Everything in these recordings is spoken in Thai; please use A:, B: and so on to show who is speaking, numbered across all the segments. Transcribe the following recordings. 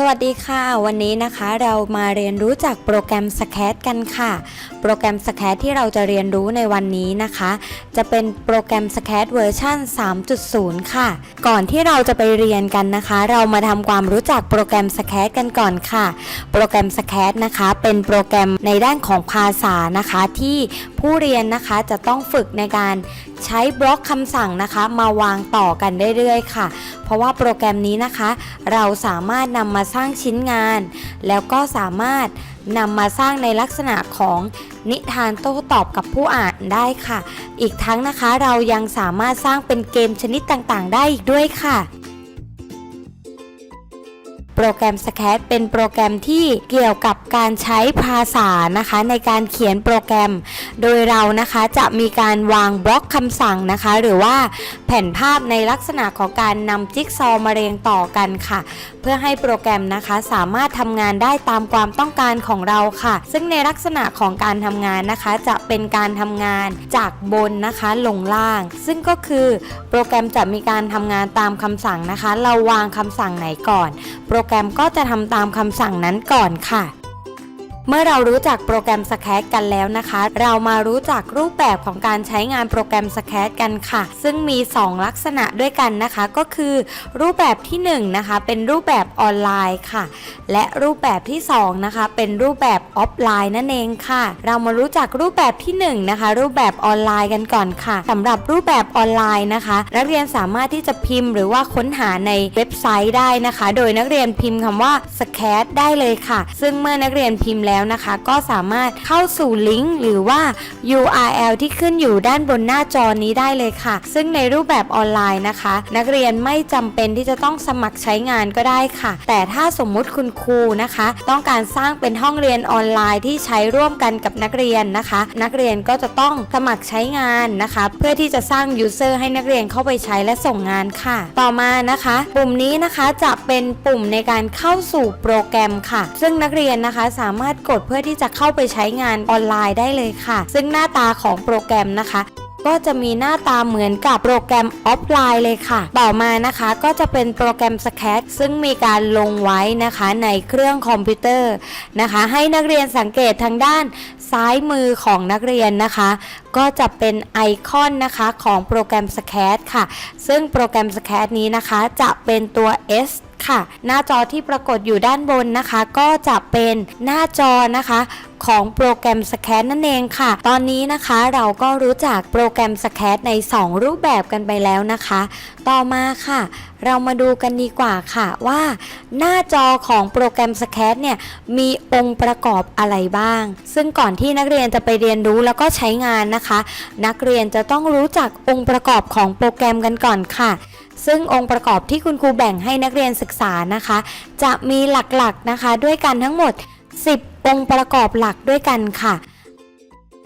A: สวัสดีค่ะ วันนี้นะคะเรามาเรียนรู้จากโปรแกรม s c a t กันค่ะ โปรแกรม s c a t ที่เราจะเรียนรู้ในวันนี้นะคะ จะเป็นโปรแกรม s c a t เวอร์ชัน3.0 ค่ะ ก่อนที่เราจะไปเรียนกันนะคะ เรามาทำความรู้จักโปรแกรม s c a t กันก่อนค่ะ โปรแกรม s c a t นะคะ เป็นโปรแกรมในด้านของภาษานะคะที่ ผู้เรียนนะคะจะต้องฝึกในการใช้บล็อกคำสั่งนะคะ มาวางต่อกันเรื่อยๆค่ะ เพราะว่าโปรแกรมนี้นะคะ เราสามารถนำมาสร้างชิ้นงาน แล้วก็สามารถนำมาสร้างในลักษณะของนิทานโต้ตอบกับผู้อ่านได้ค่ะ อีกทั้งนะคะเรายังสามารถสร้างเป็นเกมชนิดต่างๆ ได้อีกด้วยค่ะ โปรแกรม s c a t เป็นโปรแกรมที่เกี่ยวกับการใช้ภาษานะคะในการเขียนโปรแกรม โดยเรานะคะจะมีการวางบล็อกคำสั่งนะคะ หรือว่าแผ่นภาพในลักษณะของการนำจิ๊กซอว์มาเรียงต่อกันค่ะ เพื่อให้โปรแกรมนะคะสามารถทำงานได้ตามความต้องการของเราค่ะ ซึ่งในลักษณะของการทำงานนะคะ จะเป็นการทำงานจากบนนะคะลงล่าง ซึ่งก็คือโปรแกรมจะมีการทำงานตามคำสั่งนะคะ เราวางคำสั่งไหนก่อนโปรแกรมก็จะทำตามคำสั่งนั้นก่อนค่ะ เมื่อเรารู้จักโปรแกรม s c a t กันแล้วนะคะ เรามารู้จักรูปแบบของการใช้งานโปรแกรม s c a t กันค่ะ ซึ่งมี 2 ลักษณะด้วยกันนะคะ ก็คือ รูปแบบที่1นะคะเป็นรูปแบบออนไลน์ค่ะ และรูปแบบที่2นะคะเป็นรูปแบบออฟไลน์นั่นเองค่ะ เรามารู้จักรูปแบบที่1นะคะรูปแบบออนไลน์กันก่อนค่ะสำหรับรูปแบบออนไลน์นะคะ นักเรียนสามารถที่จะพิมพ์หรือว่าค้นหาในเว็บไซต์ได้นะคะ โดยนักเรียนพิมพ์คำว่า s c a t ได้เลยค่ะ ซึ่งเมื่อนักเรียนพิมพ์แล้วนะคะ ก็สามารถเข้าสู่ลิงก์หรือว่า URL ที่ขึ้นอยู่ด้านบนหน้าจอนี้ได้เลยค่ะ ซึ่งในรูปแบบออนไลน์นะคะ นักเรียนไม่จำเป็นที่จะต้องสมัครใช้งานก็ได้ค่ะ แต่ถ้าสมมุติคุณครูนะคะ ต้องการสร้างเป็นห้องเรียนออนไลน์ที่ใช้ร่วมกันกับนักเรียนนะคะ นักเรียนก็จะต้องสมัครใช้งานนะคะ เพื่อที่จะสร้าง user ให้นักเรียนเข้าไปใช้และส่งงานค่ะ ต่อมานะคะ ปุ่มนี้นะคะจะเป็นปุ่มในการเข้าสู่โปรแกรมค่ะ ซึ่งนักเรียนนะคะสามารถกดเพื่อที่จะเข้าไปใช้งานออนไลน์ได้เลยค่ะ ซึ่งหน้าตาของโปรแกรมนะคะก็จะมีหน้าตาเหมือนกับโปรแกรมออฟไลน์เลยค่ะ ต่อมานะคะก็จะเป็นโปรแกรม s c a t ซึ่งมีการลงไว้นะคะในเครื่องคอมพิวเตอร์นะคะ ให้นักเรียนสังเกตทางด้านซ้ายมือของนักเรียนนะคะ ก็จะเป็นไอคอนนะคะของโปรแกรม s c a t ค่ะ ซึ่งโปรแกรม s c a t นี้นะคะจะเป็นตัว S ค่ะ หน้าจอที่ปรากฏอยู่ด้านบนนะคะ ก็จะเป็นหน้าจอนะคะของโปรแกรม s c a t นั่นเองค่ะ ตอนนี้นะคะเราก็รู้จักโปรแกรม s c a t ใน 2 รูปแบบกันไปแล้วนะคะ ต่อมาค่ะ เรามาดูกันดีกว่าค่ะว่า หน้าจอของโปรแกรม s c a t เนี่ยมีองค์ประกอบอะไรบ้าง ซึ่งก่อนที่นักเรียนจะไปเรียนรู้แล้วก็ใช้งานนะคะ นักเรียนจะต้องรู้จักองค์ประกอบของโปรแกรมกันก่อนค่ะ ซึ่งองค์ประกอบที่คุณครูแบ่งให้นักเรียนศึกษานะคะ จะมีหลักๆนะคะด้วยกันทั้งหมด 10 องค์ประกอบหลักด้วยกันค่ะ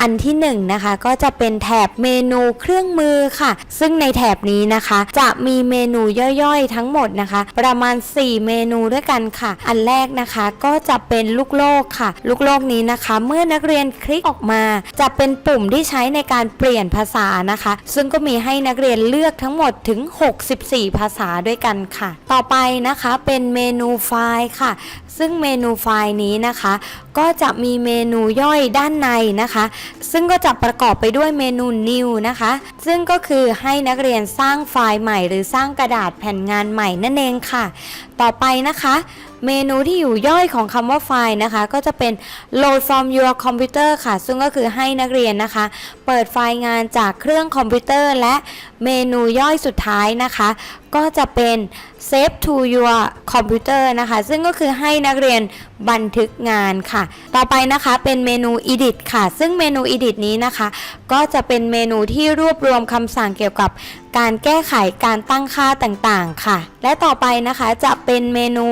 A: อันที่1นงนะคะก็จะเป็นแถบเมนูเครื่องมือค่ะ ซึ่งในแถบนี้นะคะ จะมีเมนูย่อยๆ ทั้งหมดนะคะ ประมาณ 4 เมนูด้วยกันค่ะ อันแรกนะคะก็จะเป็นลูกโลกค่ะ ลูกโลกนี้นะคะ เมื่อนักเรียนคลิกออกมา จะเป็นปุ่มที่ใช้ในการเปลี่ยนภาษานะคะ ซึ่งก็มีให้นักเรียนเลือกทั้งหมดถึง 64 ภาษาด้วยกันค่ะ ต่อไปนะคะเป็นเมนูไฟล์ค่ะ ซึ่งเมนูไฟล์นี้นะคะ ก็จะมีเมนูย่อยด้านในนะคะ ซึ่งก็จะประกอบไปด้วยเมนู new นะคะ ซึ่งก็คือให้นักเรียนสร้างไฟล์ใหม่ หรือสร้างกระดาษแผ่นงานใหม่นั่นเองค่ะ ต่อไปนะคะ เมนูที่อยู่ย่อยของคำว่าไฟล์นะคะ ก็จะเป็น load from your computer ค่ะ ซึ่งก็คือให้นักเรียนนะคะ เปิดไฟล์งานจากเครื่องคอมพิวเตอร์ และเมนูย่อยสุดท้ายนะคะ ก็จะเป็น save to your computer นะคะ ซึ่งก็คือให้นักเรียนบันทึกงานค่ะ ต่อไปนะคะเป็นเมนู edit ค่ะ ซึ่งเมนู edit นี้นะคะ ก็จะเป็นเมนูที่รวบรวมคำสั่งเกี่ยวกับการแก้ไขการตั้งค่าต่างๆค่ะ และต่อไปนะคะจะเป็นเมนู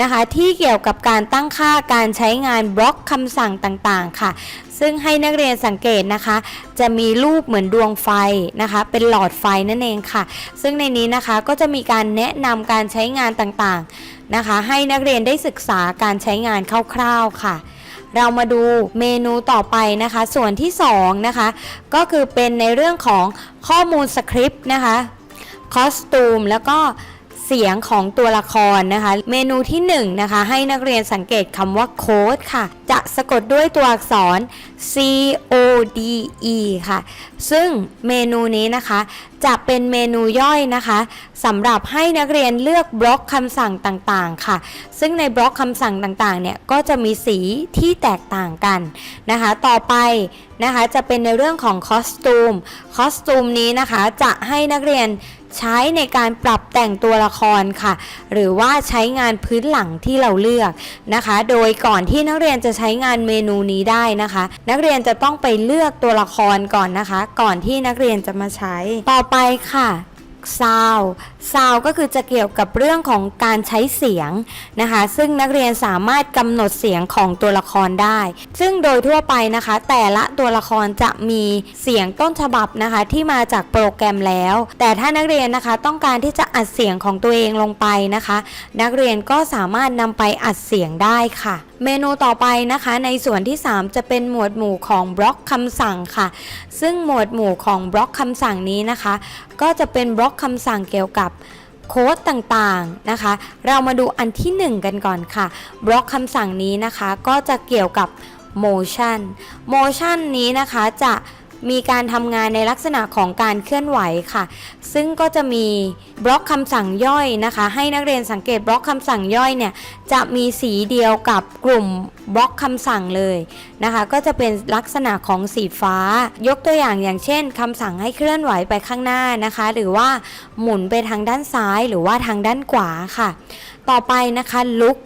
A: นะคะ ที่เกี่ยวกับการตั้งค่าการใช้งานบล็อกคำสั่งต่างๆค่ะ ซึ่งให้นักเรียนสังเกตนะคะ จะมีรูปเหมือนดวงไฟนะคะ เป็นหลอดไฟนั่นเองค่ะ ซึ่งในนี้นะคะก็จะมีการแนะนำการใช้งานต่างๆ นะคะ ให้นักเรียนได้ศึกษาการใช้งานคร่าวๆค่ะ เรามาดูเมนูต่อไปนะคะ ส่วนที่2นะคะก็คือเป็นในเรื่องของข้อมูลสคริปต์นะคะคอสตูมแล้วก็เสียงของตัวละครนะคะ เมนูที่1นะคะให้นักเรียนสังเกตคำว่าโค้ดค่ะ จะสะกดด้วยตัวอักษร C O D E ค่ะ ซึ่งเมนูนี้นะคะจะเป็นเมนูย่อยนะคะสำหรับให้นักเรียนเลือกบล็อกคำสั่งต่างๆค่ะ ซึ่งในบล็อกคำสั่งต่างๆเนี่ยก็จะมีสีที่แตกต่างกันนะคะ ต่อไปนะคะจะเป็นในเรื่องของคอสตูมคอสตูมนี้นะคะจะให้นักเรียน ใช้ในการปรับแต่งตัวละครค่ะ หรือว่าใช้งานพื้นหลังที่เราเลือกนะคะ โดยก่อนที่นักเรียนจะใช้งานเมนูนี้ได้นะคะ นักเรียนจะต้องไปเลือกตัวละครก่อนนะคะ ก่อนที่นักเรียนจะมาใช้ต่อไปค่ะซาว ซาวก็คือจะเกี่ยวกับเรื่องของการใช้เสียงนะคะ ซึ่งนักเรียนสามารถกำหนดเสียงของตัวละครได้ ซึ่งโดยทั่วไปนะคะ แต่ละตัวละครจะมีเสียงต้นฉบับนะคะ ที่มาจากโปรแกรมแล้ว แต่ถ้านักเรียนนะคะต้องการที่จะอัดเสียงของตัวเองลงไปนะคะ นักเรียนก็สามารถนำไปอัดเสียงได้ค่ะ เมนูต่อไปนะคะ ในส่วนที่ 3 จะเป็นหมวดหมู่ของบล็อกคำสั่งค่ะ ซึ่งหมวดหมู่ของบล็อกคำสั่งนี้นะคะ ก็จะเป็นบล็อกคำสั่งเกี่ยวกับโค้ดต่างๆนะคะ เรามาดูอันที่ 1 กันก่อนค่ะ บล็อกคำสั่งนี้นะคะ ก็จะเกี่ยวกับ motion motion นี้นะคะจะ มีการทำงานในลักษณะของการเคลื่อนไหวค่ะ ซึ่งก็จะมีบล็อกคำสั่งย่อยนะคะ ให้นักเรียนสังเกตบล็อกคำสั่งย่อยเนี่ยจะมีสีเดียวกับกลุ่มบล็อกคำสั่งเลยนะคะ ก็จะเป็นลักษณะของสีฟ้า ยกตัวอย่างอย่างเช่นคำสั่งให้เคลื่อนไหวไปข้างหน้านะคะ หรือว่าหมุนไปทางด้านซ้ายหรือว่าทางด้านขวาค่ะ ต่อไปนะคะลุก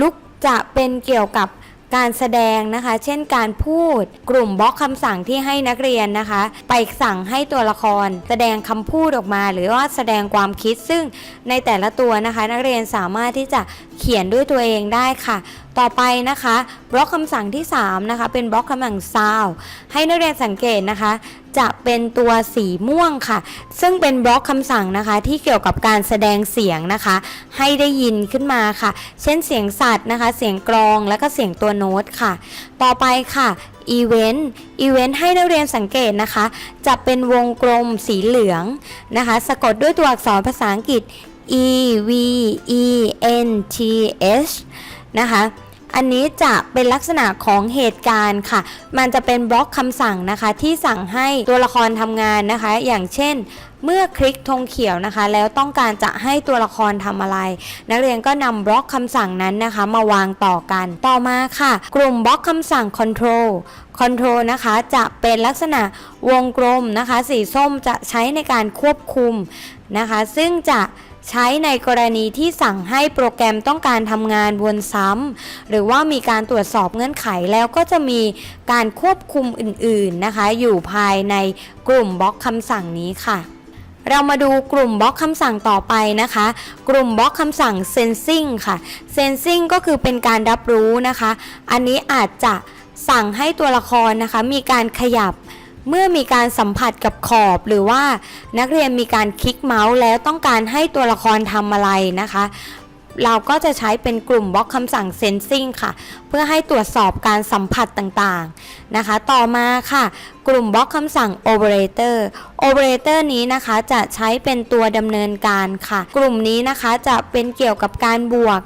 A: ลุกจะเป็นเกี่ยวกับ การแสดงนะคะ เช่นการพูด กลุ่มบล็อกคำสั่งที่ให้นักเรียนนะคะ ไปสั่งให้ตัวละคร แสดงคำพูดออกมา หรือว่าแสดงความคิดซึ่งในแต่ละตัวนะคะ นักเรียนสามารถที่จะ เขียนด้วยตัวเองได้ค่ะ ต่อไปนะคะบล็อกคำสั่งที่ 3 นะคะ เป็นบล็อกคำสั่ง sound ให้นักเรียนสังเกตนะคะ จะเป็นตัวสีม่วงค่ะ ซึ่งเป็นบล็อกคำสั่งนะคะ ที่เกี่ยวกับการแสดงเสียงนะคะ ให้ได้ยินขึ้นมาค่ะ เช่นเสียงสัตว์นะคะ เสียงกรองแล้วก็เสียงตัวโน้ตค่ะ ต่อไปค่ะอีเวนต์อีเวนต์ให้นักเรียนสังเกตนะคะ จะเป็นวงกลมสีเหลืองนะคะ สะกดด้วยตัวอักษรภาษาอังกฤษ E V E N T H นะคะ อันนี้จะเป็นลักษณะของเหตุการณ์ค่ะ มันจะเป็นบล็อกคำสั่งนะคะ ที่สั่งให้ตัวละครทำงานนะคะ อย่างเช่นเมื่อคลิกธงเขียวนะคะ แล้วต้องการจะให้ตัวละครทำอะไร นักเรียนก็นำบล็อกคำสั่งนั้นนะคะ มาวางต่อกันต่อมาค่ะ กลุ่มบล็อกคำสั่ง control control นะคะ จะเป็นลักษณะวงกลมนะคะ สีส้มจะใช้ในการควบคุมนะคะ ซึ่งจะ ใช้ในกรณีที่สั่งให้โปรแกรมต้องการทำงานวนซ้ำหรือว่ามีการตรวจสอบเงื่อนไขแล้วก็จะมีการควบคุมอื่นๆนะคะ อยู่ภายในกลุ่มบล็อกคำสั่งนี้ค่ะเรามาดูกลุ่มบล็อกคำสั่งต่อไปนะคะ กลุ่มบล็อกคำสั่ง sensing ค่ะ sensing ก็คือเป็นการรับรู้นะคะ อันนี้อาจจะสั่งให้ตัวละครนะคะ มีการขยับ เมื่อมีการสัมผัสกับขอบหรือว่านักเรียนมีการคลิกเมาส์แล้วต้องการให้ตัวละครทำอะไรนะคะ เราก็จะใช้เป็นกลุ่มบล็อกคำสั่ง sensing ค่ะ เพื่อให้ตรวจสอบการสัมผัสต่างๆนะคะ ต่อมาค่ะ กลุ่มบล็อกคำสั่ง operator operator นี้นะคะจะใช้เป็นตัวดำเนินการค่ะ กลุ่มนี้นะคะจะเป็นเกี่ยวกับการบวก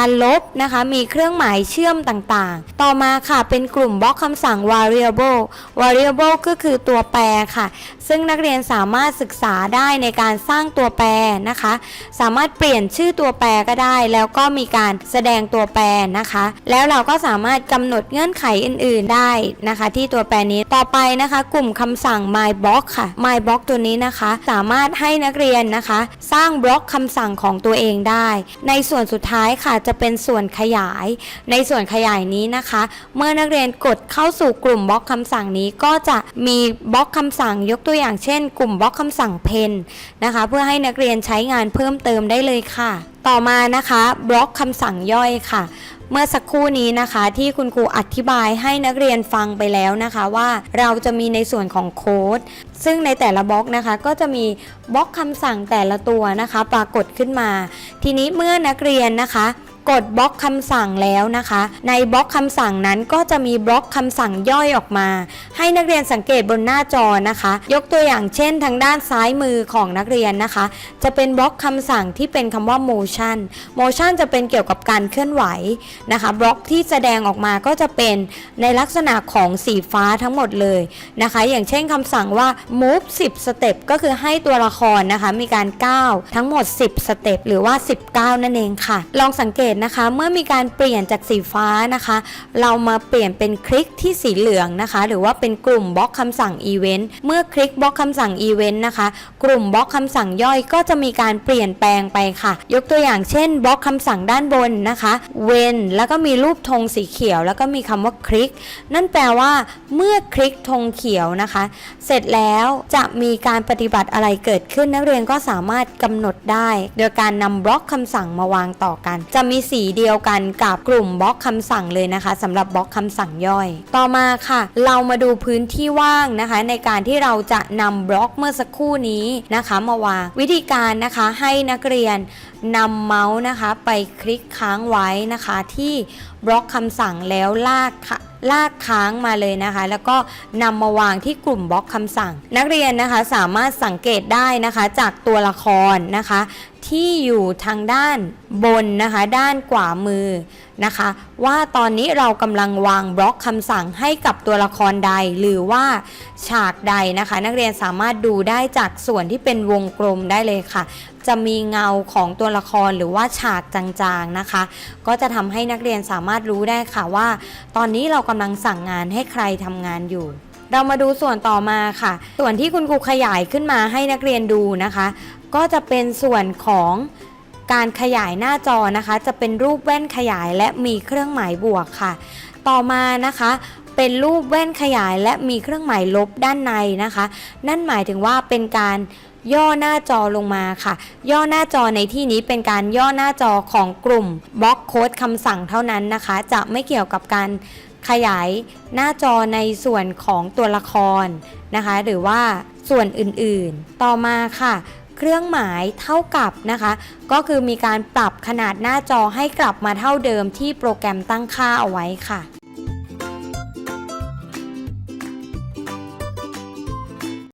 A: การลบนะคะ มีเครื่องหมายเชื่อมต่างๆ ต่อมาค่ะ เป็นกลุ่มบล็อกคำสั่ง variable variable ก็คือตัวแปรค่ะ ซึ่งนักเรียนสามารถศึกษาได้ในการสร้างตัวแปรนะคะ สามารถเปลี่ยนชื่อตัวแปรก็ได้ แล้วก็มีการแสดงตัวแปรนะคะ แล้วเราก็สามารถกำหนดเงื่อนไขอื่น ๆได้นะคะ ที่ตัวแปรนี้ ต่อไปนะคะ กลุ่มคำสั่ง my block ค่ะ my block ตัวนี้นะคะ สามารถให้นักเรียนนะคะ สร้างบล็อกคำสั่งของตัวเองได้ ในส่วนสุดท้ายค่ะจะเป็นส่วนขยาย ในส่วนขยายนี้นะคะ เมื่อนักเรียนกดเข้าสู่กลุ่มบล็อกคำสั่งนี้ก็จะมีบล็อกคำสั่งยกตัวอย่างเช่น กลุ่มบล็อกคำสั่ง pen นะคะ เพื่อให้นักเรียนใช้งานเพิ่มเติมได้เลยค่ะ ต่อมานะคะบล็อกคำสั่งย่อยค่ะ เมื่อสักครู่นี้นะคะที่คุณครูอธิบายให้นักเรียนฟังไปแล้วนะคะว่าเราจะมีในส่วนของโค้ดซึ่งในแต่ละบล็อกนะคะก็จะมีบล็อกคำสั่งแต่ละตัวนะคะ ปรากฏขึ้นมา ทีนี้เมื่อนักเรียนนะคะ กดบล็อกคำสั่งแล้วนะคะ ในบล็อกคำสั่งนั้นก็จะมีบล็อกคำสั่งย่อยออกมา ให้นักเรียนสังเกตบนหน้าจอนะคะ ยกตัวอย่างเช่นทางด้านซ้ายมือของนักเรียนนะคะ จะเป็นบล็อกคำสั่งที่เป็นคำว่า motion motion จะเป็นเกี่ยวกับการเคลื่อนไหวนะคะบล็อกที่แสดงออกมาก็จะเป็นในลักษณะของสีฟ้าทั้งหมดเลยนะคะ อย่างเช่นคำสั่งว่า move 10 step ก็คือให้ตัวละครนะคะมีการก้าวทั้งหมด 10สเต็ปหรือว่า 19 นั่นเองค่ะ ลองสังเกตนะคะ เมื่อมีการเปลี่ยนจากสีฟ้านะคะ เรามาเปลี่ยนเป็นคลิกที่สีเหลืองนะคะ หรือว่าเป็นกลุ่มบล็อกคำสั่ง event เมื่อคลิกบล็อกคำสั่ง event นะคะ กลุ่มบล็อกคำสั่งย่อยก็จะมีการเปลี่ยนแปลงไปค่ะ ยกตัวอย่างเช่นบล็อกคำสั่งด้านบนนะคะ when แล้วก็มีรูปธงสีเขียว แล้วก็มีคำว่าคลิก นั่นแปลว่า เมื่อคลิกธงเขียวนะคะ เสร็จแล้วจะมีการปฏิบัติอะไรเกิดขึ้นนักเรียนก็สามารถกำหนดได้ โดยการนำบล็อกคำสั่งมาวางต่อกัน จะมีสีเดียวกันกับกลุ่มบล็อกคำสั่งเลยนะคะสำหรับบล็อกคำสั่งย่อย ต่อมาค่ะ เรามาดูพื้นที่ว่างนะคะ ในการที่เราจะนำบล็อกเมื่อสักครู่นี้นะคะมาวางวิธีการนะคะให้นักเรียนนำเมาส์นะคะ ไปคลิกค้างไว้นะคะ ที่บล็อกคำสั่งแล้วลากค่ะลากค้างมาเลยนะคะ แล้วก็นำมาวางที่กลุ่มบล็อกคำสั่ง นักเรียนนะคะสามารถสังเกตได้นะคะจากตัวละครนะคะ ที่อยู่ทางด้านบนนะคะด้านขวามือนะคะ ว่าตอนนี้เรากำลังวางบล็อกคำสั่งให้กับตัวละครใดหรือว่าฉากใดนะคะ นักเรียนสามารถดูได้จากส่วนที่เป็นวงกลมได้เลยค่ะ จะมีเงาของตัวละครหรือว่าฉากจางๆนะคะ ก็จะทำให้นักเรียนสามารถรู้ได้ค่ะว่า ตอนนี้เรากำลังสั่งงานให้ใครทำงานอยู่เรามาดูส่วนต่อมาค่ะ ส่วนที่คุณครูขยายขึ้นมาให้นักเรียนดูนะคะ ก็จะเป็นส่วนของการขยายหน้าจอนะคะ จะเป็นรูปแว่นขยายและมีเครื่องหมายบวกค่ะ ต่อมานะคะเป็นรูปแว่นขยายและมีเครื่องหมายลบด้านในนะคะ นั่นหมายถึงว่าเป็นการย่อหน้าจอลงมาค่ะ ย่อหน้าจอในที่นี้เป็นการย่อหน้าจอของกลุ่มบล็อกโค้ดคำสั่งเท่านั้นนะคะ จะไม่เกี่ยวกับการขยายหน้าจอในส่วนของตัวละครนะคะ หรือว่าส่วนอื่นๆ ต่อมาค่ะ เครื่องหมายเท่ากับนะคะ ก็คือมีการปรับขนาดหน้าจอให้กลับมาเท่าเดิมที่โปรแกรมตั้งค่าเอาไว้ค่ะ